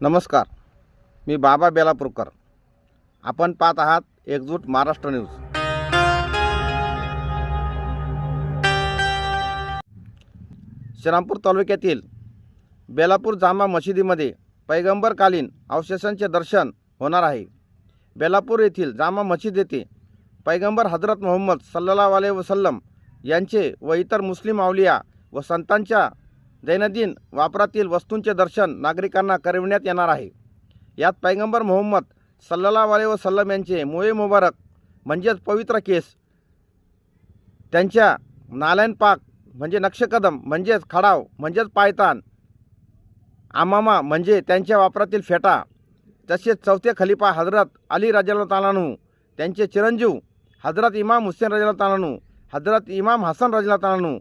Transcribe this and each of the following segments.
नमस्कार. मी बाबा बेलापूरकर. आपण पाहत आहात एकजूट महाराष्ट्र न्यूज. श्रीरामपूर तालुक्यातील बेलापूर जामा मशिदीमध्ये पैगंबरकालीन अवशेषांचे दर्शन होणार आहे. बेलापूर येथील जामा मशिद येथे पैगंबर हजरत मोहम्मद सल्लल्लाहु अलैहि वसल्लम यांचे व इतर मुस्लिम अवलिया व संतांच्या दैनंदिन वापरातील वस्तूंचे दर्शन नागरिकांना करविण्यात येणार आहे. यात पैगंबर मोहम्मद सल्लला वाले व सल्लम यांचे मोये मुबारक म्हणजेच पवित्र केस त्यांच्या नालायन पाक म्हणजे नक्षकदम म्हणजेच खडाव म्हणजेच पायतान आमामा म्हणजे त्यांच्या वापरातील फेटा तसेच चौथे खलिफा हजरत अली रजाल तालानू त्यांचे चिरंजीव हजरत इमाम हुसेन रजाल तालानू हजरत इमाम हसन रजाल तालानू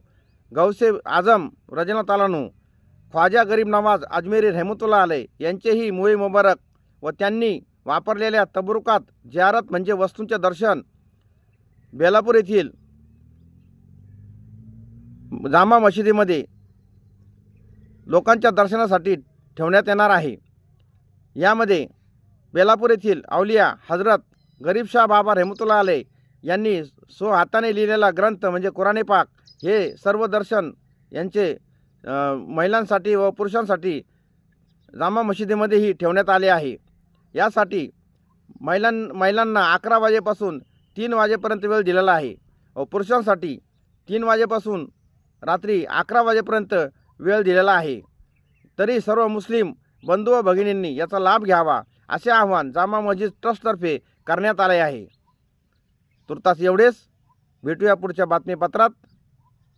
गौसे आजम रजना तालानू ख्वाजा गरीब नवाज अजमेरी रहमतुल्ला आले यांचेही मुळे मुबारक व त्यांनी वापरलेल्या तबरुकात जियारत म्हणजे वस्तूंचे दर्शन बेलापूर येथील जामा मशिदीमध्ये लोकांच्या दर्शनासाठी ठेवण्यात येणार आहे. यामध्ये बेलापूर येथील अवलिया हजरत गरीबशाह बाबा रहमतुल्ला आले यांनी सो हाताने लिहिलेला ग्रंथ म्हणजे कुराणे पाक हे सर्व दर्शन यांचे महिलांसाठी व पुरुषांसाठी जामा मशिदीमध्येही ठेवण्यात आले आहे. यासाठी महिलां महिलांना अकरा वाजेपासून तीन वाजेपर्यंत वेळ दिलेला आहे व पुरुषांसाठी तीन वाजेपासून रात्री अकरा वाजेपर्यंत वेळ दिलेला आहे. तरी सर्व मुस्लिम बंधू व भगिनींनी याचा लाभ घ्यावा असे आवाहन जामा मस्जिद ट्रस्टतर्फे करण्यात आले आहे. तुर्तास एवढेच. भेटूया पुढच्या बातमीपत्रात.